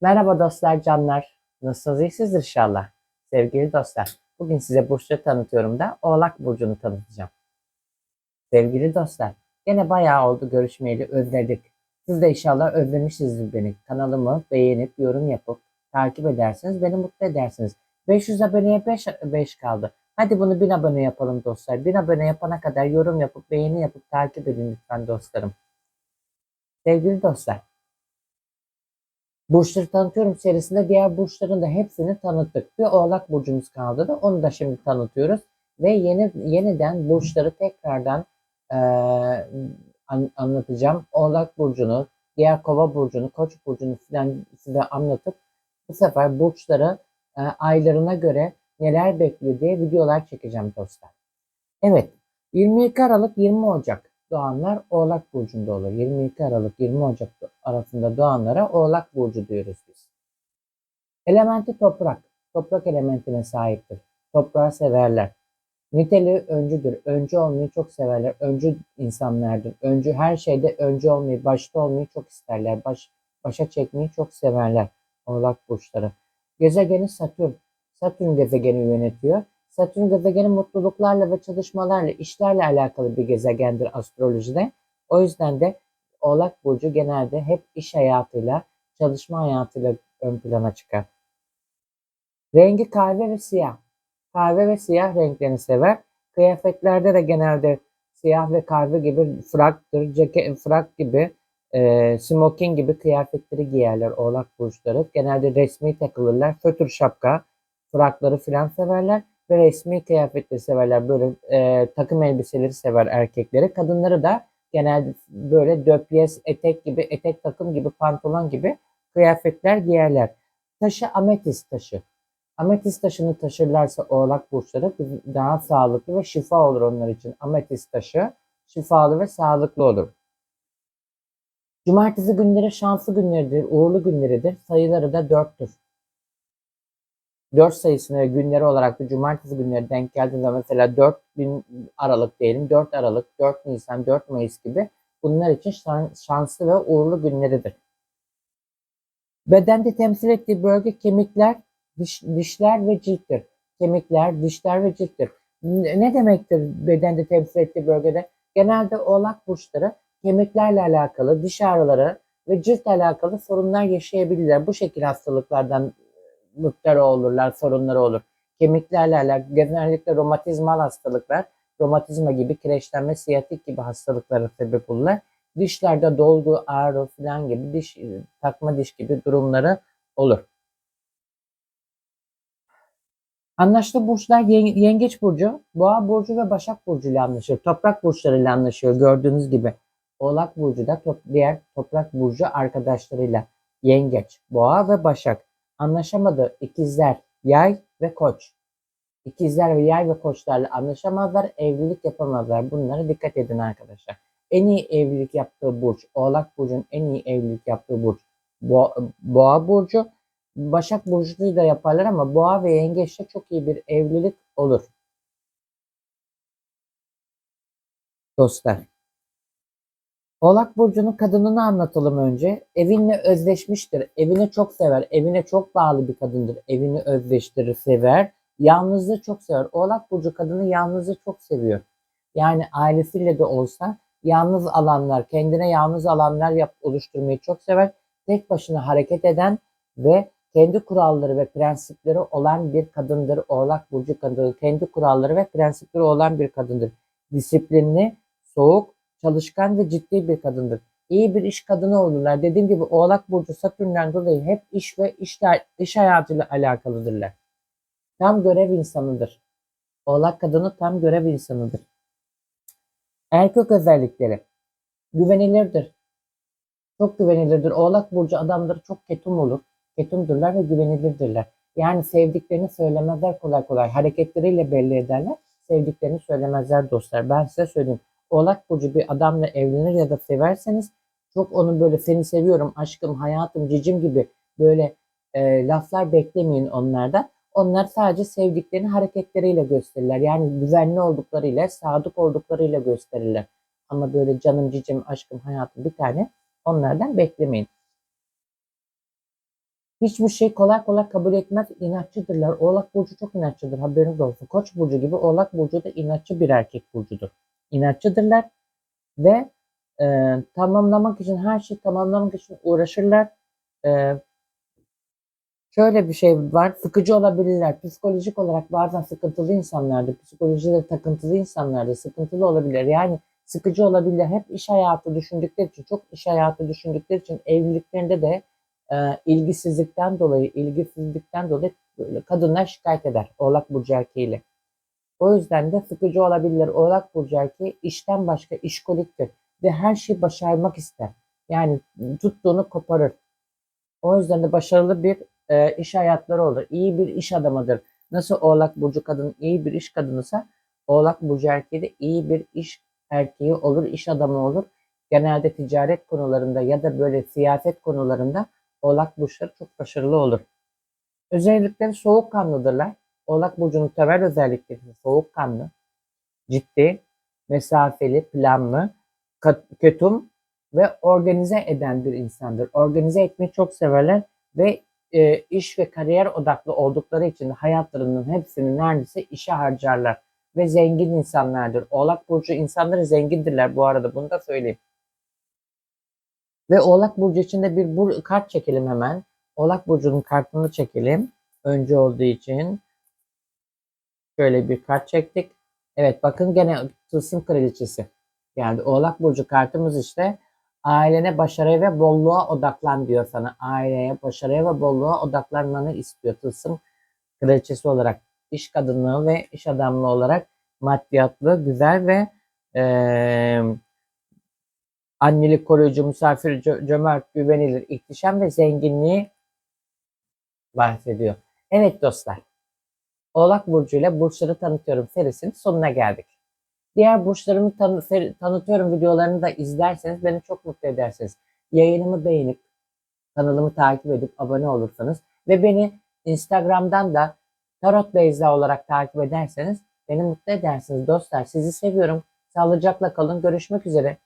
Merhaba dostlar, canlar. Nasılsınız? İyisinizdir inşallah. Sevgili dostlar, bugün size burçları tanıtıyorum da Oğlak Burcu'nu tanıtacağım. Sevgili dostlar, gene bayağı oldu görüşmeyeli özledik. Siz de inşallah özlemişsinizdir beni. Kanalımı beğenip, yorum yapıp, takip ederseniz beni mutlu edersiniz. 500 aboneye 5, 5 kaldı. Hadi bunu 1000 abone yapalım dostlar. 1000 abone yapana kadar yorum yapıp, beğeni yapıp takip edin lütfen dostlarım. Sevgili dostlar, Burçları tanıtıyorum serisinde diğer burçların da hepsini tanıttık. Bir oğlak burcumuz kaldı da onu da şimdi tanıtıyoruz. Ve yeni yeniden burçları tekrardan eee, an- anlatacağım. Oğlak burcunu, diğer kova burcunu, koç burcunu filan size anlatıp bu sefer burçları e, aylarına göre neler bekliyor diye videolar çekeceğim dostlar. Evet 22 Aralık 20 Ocak doğanlar Oğlak Burcu'nda olur. 22 Aralık 20 Ocak arasında doğanlara Oğlak Burcu diyoruz biz. Elementi toprak. Toprak elementine sahiptir. Toprağı severler. Niteliği öncüdür. Öncü olmayı çok severler. Öncü insanlardır. Öncü her şeyde öncü olmayı, başta olmayı çok isterler. Baş, başa çekmeyi çok severler. Oğlak burçları. Gezegeni Satürn. Satürn gezegeni yönetiyor. Satürn gezegeni mutluluklarla ve çalışmalarla, işlerle alakalı bir gezegendir astrolojide. O yüzden de Oğlak Burcu genelde hep iş hayatıyla, çalışma hayatıyla ön plana çıkar. Rengi kahve ve siyah. Kahve ve siyah renklerini sever. Kıyafetlerde de genelde siyah ve kahve gibi fraktır, ceket, frak gibi, e, smoking gibi kıyafetleri giyerler Oğlak Burçları. Genelde resmi takılırlar. Fötür şapka, frakları filan severler ve resmi kıyafetleri severler. Böyle e, takım elbiseleri sever erkekleri. Kadınları da genelde böyle döpyes, etek gibi, etek takım gibi, pantolon gibi kıyafetler giyerler. Taşı ametist taşı. Ametist taşını taşırlarsa oğlak burçları daha sağlıklı ve şifa olur onlar için. Ametist taşı şifalı ve sağlıklı olur. Cumartesi günleri şanslı günleridir, uğurlu günleridir. Sayıları da dörttür. 4 sayısını ve günleri olarak da cumartesi günleri denk geldiğinde mesela 4 bin Aralık diyelim, 4 Aralık, 4 Nisan, 4 Mayıs gibi bunlar için şanslı ve uğurlu günleridir. Bedende temsil ettiği bölge kemikler, diş, dişler ve cilttir. Kemikler, dişler ve cilttir. Ne demektir bedende temsil ettiği bölgede? Genelde oğlak burçları kemiklerle alakalı, diş ağrıları ve ciltle alakalı sorunlar yaşayabilirler. Bu şekilde hastalıklardan müptela olurlar, sorunları olur. Kemiklerle alakalı genellikle romatizmal hastalıklar, romatizma gibi, kireçlenme, siyatik gibi hastalıklara sebep olurlar. Dişlerde dolgu, ağrı falan gibi, diş takma diş gibi durumları olur. Anlaştığı burçlar Yengeç Burcu, Boğa Burcu ve Başak Burcu ile anlaşır. Toprak burçlarıyla anlaşıyor gördüğünüz gibi. Oğlak Burcu da top, diğer Toprak Burcu arkadaşlarıyla Yengeç, Boğa ve Başak. Anlaşamadı ikizler, yay ve koç. İkizler ve yay ve koçlarla anlaşamazlar, evlilik yapamazlar. Bunlara dikkat edin arkadaşlar. En iyi evlilik yaptığı burç, Oğlak Burcu'nun en iyi evlilik yaptığı burç, Boğa, Burcu. Başak Burcu'yu da yaparlar ama Boğa ve Yengeç'te çok iyi bir evlilik olur. Dostlar. Oğlak Burcu'nun kadınını anlatalım önce. Evinle özleşmiştir. Evini çok sever. Evine çok bağlı bir kadındır. Evini özleştirir, sever. Yalnızlığı çok sever. Oğlak Burcu kadını yalnızlığı çok seviyor. Yani ailesiyle de olsa yalnız alanlar, kendine yalnız alanlar yap, oluşturmayı çok sever. Tek başına hareket eden ve kendi kuralları ve prensipleri olan bir kadındır. Oğlak Burcu kadını kendi kuralları ve prensipleri olan bir kadındır. Disiplinli, soğuk, çalışkan ve ciddi bir kadındır. İyi bir iş kadını olurlar. Dediğim gibi Oğlak Burcu Satürn'den dolayı hep iş ve işler, iş hayatıyla alakalıdırlar. Tam görev insanıdır. Oğlak kadını tam görev insanıdır. Erkek özellikleri. Güvenilirdir. Çok güvenilirdir. Oğlak Burcu adamları çok ketum olur. Ketumdurlar ve güvenilirdirler. Yani sevdiklerini söylemezler kolay kolay. Hareketleriyle belli ederler. Sevdiklerini söylemezler dostlar. Ben size söyleyeyim. Oğlak Burcu bir adamla evlenir ya da severseniz çok onu böyle seni seviyorum, aşkım, hayatım, cicim gibi böyle e, laflar beklemeyin onlardan. Onlar sadece sevdiklerini hareketleriyle gösterirler. Yani güvenli olduklarıyla, sadık olduklarıyla gösterirler. Ama böyle canım, cicim, aşkım, hayatım bir tane onlardan beklemeyin. Hiçbir şey kolay kolay kabul etmez. inatçıdırlar. Oğlak Burcu çok inatçıdır. Haberiniz olsun. Koç Burcu gibi Oğlak Burcu da inatçı bir erkek burcudur. İnatçıdırlar ve e, tamamlamak için her şeyi tamamlamak için uğraşırlar. E, şöyle bir şey var. Sıkıcı olabilirler. Psikolojik olarak bazen sıkıntılı insanlardır. Psikolojide takıntılı insanlardır. Sıkıntılı olabilir. Yani sıkıcı olabilir. Hep iş hayatı düşündükleri için, çok iş hayatı düşündükleri için evliliklerinde de e, ilgisizlikten dolayı, ilgisizlikten dolayı böyle kadınlar şikayet eder. Oğlak Burcu erkeğiyle. O yüzden de sıkıcı olabilirler. Oğlak Burcu erkeği işten başka işkoliktir ve her şeyi başarmak ister. Yani tuttuğunu koparır. O yüzden de başarılı bir e, iş hayatları olur. İyi bir iş adamıdır. Nasıl Oğlak Burcu kadın iyi bir iş kadınıysa Oğlak Burcu erkeği de iyi bir iş erkeği olur, iş adamı olur. Genelde ticaret konularında ya da böyle siyaset konularında Oğlak Burçları çok başarılı olur. Özellikleri soğukkanlıdırlar. Oğlak Burcu'nun temel özellikleri soğukkanlı, ciddi, mesafeli, planlı, ketum ve organize eden bir insandır. Organize etmeyi çok severler ve e, iş ve kariyer odaklı oldukları için hayatlarının hepsini neredeyse işe harcarlar ve zengin insanlardır. Oğlak Burcu insanları zengindirler bu arada bunu da söyleyeyim. Ve Oğlak Burcu için de bir bur kart çekelim hemen. Oğlak Burcu'nun kartını çekelim. Önce olduğu için. Şöyle bir kart çektik. Evet bakın gene tılsım kraliçesi. Yani Oğlak Burcu kartımız işte ailene başarıya ve bolluğa odaklan diyor sana. Aileye, başarıya ve bolluğa odaklanmanı istiyor tılsım kraliçesi olarak. iş kadınlığı ve iş adamlığı olarak maddiyatlı, güzel ve eee annelik koruyucu, misafir cö- cömert, güvenilir, ihtişam ve zenginliği bahsediyor. Evet dostlar. Oğlak Burcu ile burçları tanıtıyorum serisinin sonuna geldik. Diğer burçlarımı tanı- tanıtıyorum videolarını da izlerseniz beni çok mutlu edersiniz. Yayınımı beğenip kanalımı takip edip abone olursanız ve beni Instagram'dan da Tarot Beyza olarak takip ederseniz beni mutlu edersiniz dostlar. Sizi seviyorum. Sağlıcakla kalın. Görüşmek üzere.